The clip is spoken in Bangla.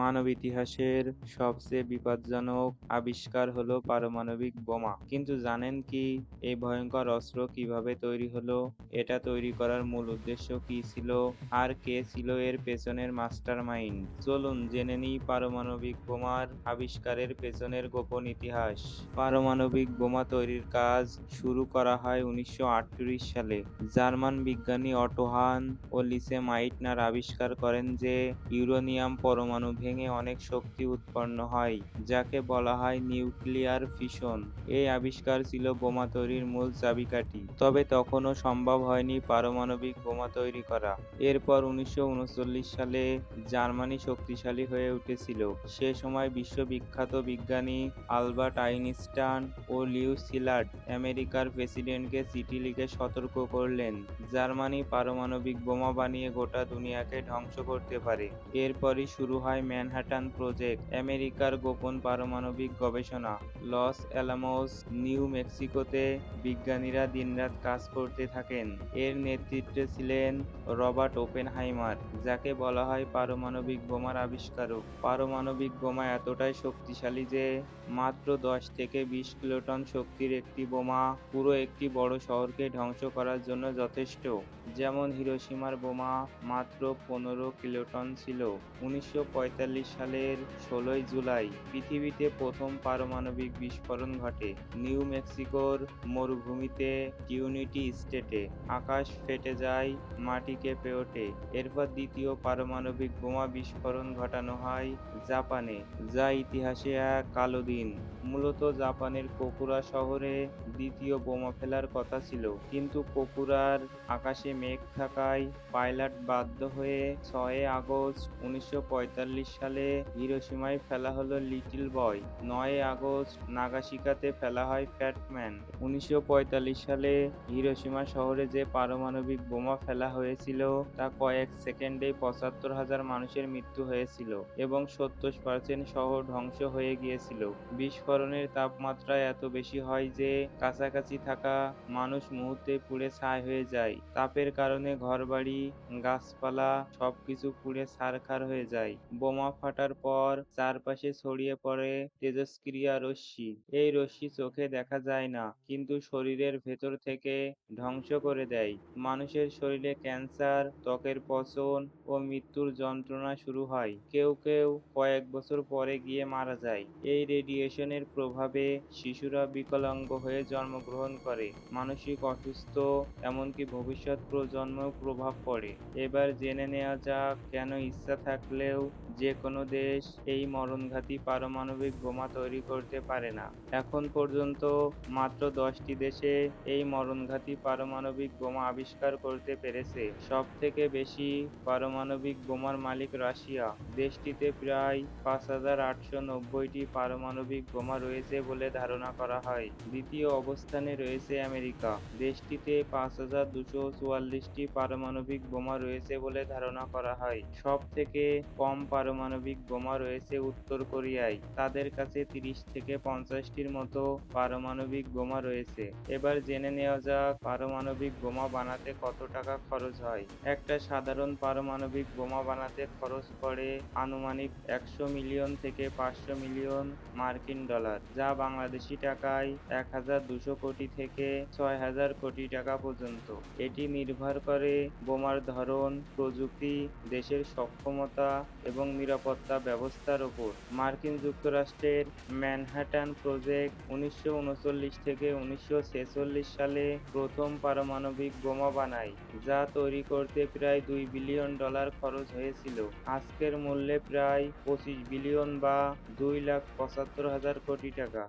মানব ইতিহাসের সবচেয়ে বিপজ্জনক আবিষ্কার হলো পারমাণবিক বোমা। কিন্তু জানেন কি এই ভয়ঙ্কর অস্ত্র কীভাবে তৈরি হলো? এটা তৈরি করার মূল উদ্দেশ্য কি ছিল? আর কে ছিল এর পেছনের মাস্টারমাইন্ড? চলুন জেনে নিই পারমাণবিক বোমার আবিষ্কারের পেছনের গোপন ইতিহাস। পারমাণবিক বোমা তৈরির কাজ শুরু করা হয় উনিশশো আটত্রিশ সালে। জার্মান বিজ্ঞানী অটোহান ও লিসে মাইটনার আবিষ্কার করেন যে ইউরোনিয়াম পরমাণু ভেঙে অনেক শক্তি উৎপন্ন হয়, যাকে বলা হয় নিউক্লিয়ার ফিশন এই আবিষ্কার ছিল বোমা তৈরির মূল চাবিকাঠি, তবে তখনও সম্ভব হয়নি পারমাণবিক বোমা তৈরি করা। এরপর উনিশশো উনচল্লিশ সালে জার্মানি শক্তিশালী হয়ে উঠেছিল। সে সময় বিশ্ববিখ্যাত বিজ্ঞানী আলবার্ট আইনস্টাইন ও লিউ সিলার্ড আমেরিকার প্রেসিডেন্টকে চিঠি লিখে সতর্ক করলেন, জার্মানি পারমাণবিক বোমা বানিয়ে গোটা দুনিয়াকে ধ্বংস করতে পারে। এরপরই শুরু হয় ম্যানহাটান প্রজেক্ট, আমেরিকার গোপন পারমাণবিক গবেষণা, লস অ্যালামোস, নিউ মেক্সিকোতে বিজ্ঞানীরা দিনরাত কাজ করতে থাকেন। এর নেতৃত্বে ছিলেন রবার্ট ওপেনহাইমার, যাকে বলা হয় পারমাণবিক বোমার আবিষ্কারক। পারমাণবিক বোমা এতটাই শক্তিশালী যে মাত্র দশ থেকে বিশ কিলোটন শক্তির একটি বোমা পুরো একটি বড় শহরকে ধ্বংস করার জন্য যথেষ্ট। যেমন হিরোশিমার বোমা মাত্র পনেরো কিলোটন ছিল। উনিশশো সালের ষোলোই জুলাই পৃথিবীতে প্রথম পারমাণবিক বিস্ফোরণ ঘটে নিউ মেক্সিকোর মরুভূমিতে ইউনিটি স্টেটে। আকাশ ফেটে যায়, মাটি কেঁপে ওঠে। এরপর দ্বিতীয় পারমাণবিক বোমা বিস্ফোরণ ঘটানো হয় জাপানে, যা ইতিহাসে এক কালো দিন। মূলত জাপানের কোকুরা শহরে দ্বিতীয় বোমা ফেলার কথা ছিল। কিন্তু কোকুরার আকাশে মেঘ থাকায় পাইলট বাধ্য হয়ে ছয় আগস্ট উনিশশো পঁয়তাল্লিশ সালে হিরোশিমায় ফেলা হলো লিটল বয়। নয় আগস্ট নাগাশিকাতে ফেলা হয় ফ্যাটম্যান। উনিশশো পঁয়তাল্লিশ সালে হিরোশিমা শহরে যে পারমাণবিক বোমা ফেলা হয়েছিল, তা কয়েক সেকেন্ডে পঁচাত্তর হাজার মানুষের মৃত্যু হয়েছিল এবং সত্তর পার্সেন্ট শহর ধ্বংস হয়ে গিয়েছিল। বিস্ফোরণের তাপমাত্রা এত বেশি হয় যে কাছাকাছি থাকা মানুষ মুহূর্তে পুড়ে ছাই হয়ে যায়। তাপের কারণে ঘরবাড়ি, গাছপালা সবকিছু পুড়ে ছারখার হয়ে যায়। বোমা ফাটার পর চারপাশে ছড়িয়ে পড়ে তেজস্ক্রিয়া রশ্মি। এই রশ্মি চোখে দেখা যায় না, কিন্তু শরীরের ভেতর থেকে ধ্বংস করে দেয়। মানুষের শরীরে ক্যান্সার, ত্বকের পচন ও মৃত্যুর যন্ত্রণা শুরু হয়। কেউ কেউ কয়েক বছর পরে গিয়ে মারা যায়। এই রেডিয়েশনের প্রভাবে শিশুরা বিকলাঙ্গ হয়ে জন্মগ্রহণ করে। মানসিক অসুস্থ, এমনকি ভবিষ্যৎ প্রজন্মেও প্রভাব পড়ে। এবার জেনে নেওয়া যাক, কেন ইচ্ছা থাকলেও যে কোনো দেশ এই মরণঘাতী পারমাণবিক বোমা তৈরি করতে পারে না। এখন পর্যন্ত মাত্র দশটি দেশে এই মরণঘাতী পারমাণবিক বোমা আবিষ্কার করতে পেরেছে। সব থেকে বেশি পারমাণবিক বোমার মালিক রাশিয়া। দেশটিতে প্রায় পাঁচ হাজার আটশো নব্বইটি পারমাণবিক বোমা রয়েছে বলে ধারণা করা হয়। দ্বিতীয় অবস্থানে রয়েছে আমেরিকা। দেশটিতে পাঁচ হাজার দুশো চুয়াল্লিশটি পারমাণবিক বোমা রয়েছে বলে ধারণা করা হয়। সব থেকে কম পারমাণবিক বোমা রয়েছে উত্তর কোরিয়ায়। তাদের কাছে তিরিশ থেকে পঞ্চাশটির মতো পারমাণবিক বোমা রয়েছে। এবার জেনে নেওয়া যাক পারমাণবিক বোমা বানাতে কত টাকা খরচ হয়। একটা সাধারণ পারমাণবিক বোমা বানাতে খরচ পড়ে আনুমানিক একশো মিলিয়ন থেকে পাঁচশো মিলিয়ন মার্কিন ডলার যা বাংলাদেশি টাকায় এক হাজার দুশো কোটি থেকে ছয় হাজার কোটি টাকা পর্যন্ত। এটি নির্ভর করে বোমার ধরন, প্রযুক্তি, দেশের সক্ষমতা এবং নিরাপত্তা ব্যবস্থার উপর মার্কিন যুক্তরাষ্ট্রের ম্যানহাটান প্রজেক্ট উনিশশো উনচল্লিশ থেকে উনিশশো ছেচল্লিশ সালে প্রথম পারমাণবিক বোমা বানায়, যা তৈরি করতে প্রায় দুই বিলিয়ন ডলার খরচ হয়েছিল। আজকের মূল্যে প্রায় পঁচিশ বিলিয়ন বা দুই লাখ পঁচাত্তর হাজার কোটি টাকা।